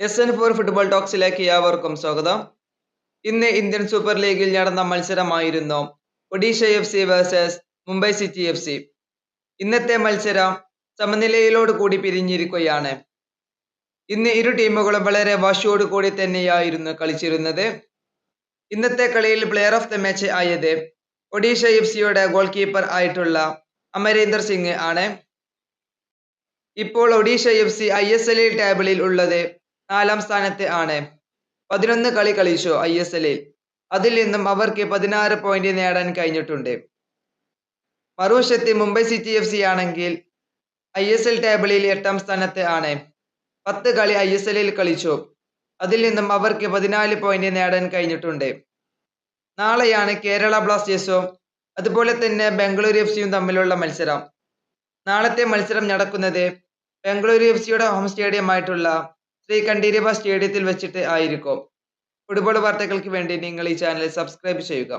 S N four football ടോക്സിലേക്ക് ഏവർക്കും സ്വാഗതം. ഇന്ന് ഇന്ത്യൻ സൂപ്പർ ലീഗിൽ നടന്ന മത്സരമായിരുന്നു Odisha F C versus Mumbai city F C ഇന്നത്തെ മത്സരം സമനിലയിലോട് കൂടി പിരിഞ്ഞിരിക്കുകയാണ്. ഇന്ന് ഇരു ടീമുകളും വളരെ വാശിയോട് കൂടി തന്നെയായിരുന്നു കളിച്ചിരുന്നത്. ഇന്നത്തെ കളിയിൽ പ്ലെയർ ഓഫ് ദ മാച്ച് ആയത് ഒഡീഷ എഫ് സിയുടെ ഗോൾ കീപ്പർ ആയിട്ടുള്ള അമരീന്ദർ സിംഗ് ആണ്. ഇപ്പോൾ Odisha F C I S L ടേബിളിൽ ഉള്ളത് നാലാം സ്ഥാനത്ത് ആണ്. പതിനൊന്ന് കളി കളിച്ചു ഐ എസ് എല്ലിൽ അതിൽ നിന്നും അവർക്ക് പതിനാറ് പോയിന്റ് നേടാൻ കഴിഞ്ഞിട്ടുണ്ട്. മറുവശത്ത് മുംബൈ സിറ്റി എഫ് സി ആണെങ്കിൽ ഐ എസ് എൽ ടേബിളിൽ എട്ടാം സ്ഥാനത്ത് ആണ്. പത്ത് കളി ഐ എസ് എല്ലിൽ കളിച്ചു. അതിൽ നിന്നും അവർക്ക് പതിനാല് പോയിന്റ് നേടാൻ കഴിഞ്ഞിട്ടുണ്ട്. നാളെയാണ് കേരള ബ്ലാസ്റ്റേഴ്സും അതുപോലെ തന്നെ ബംഗളൂരു എഫ് സിയും തമ്മിലുള്ള മത്സരം. നാളത്തെ മത്സരം നടക്കുന്നത് ബംഗളൂരു എഫ് സിയുടെ ഹോം സ്റ്റേഡിയം ആയിട്ടുള്ള ശ്രീ കണ്ടീരബ സ്റ്റേഡിയത്തിൽ വെച്ചിട്ട് ആയിരിക്കും. ഫുട്ബോൾ വാർത്തകൾക്ക് വേണ്ടി നിങ്ങൾ ഈ ചാനൽ സബ്സ്ക്രൈബ് ചെയ്യുക.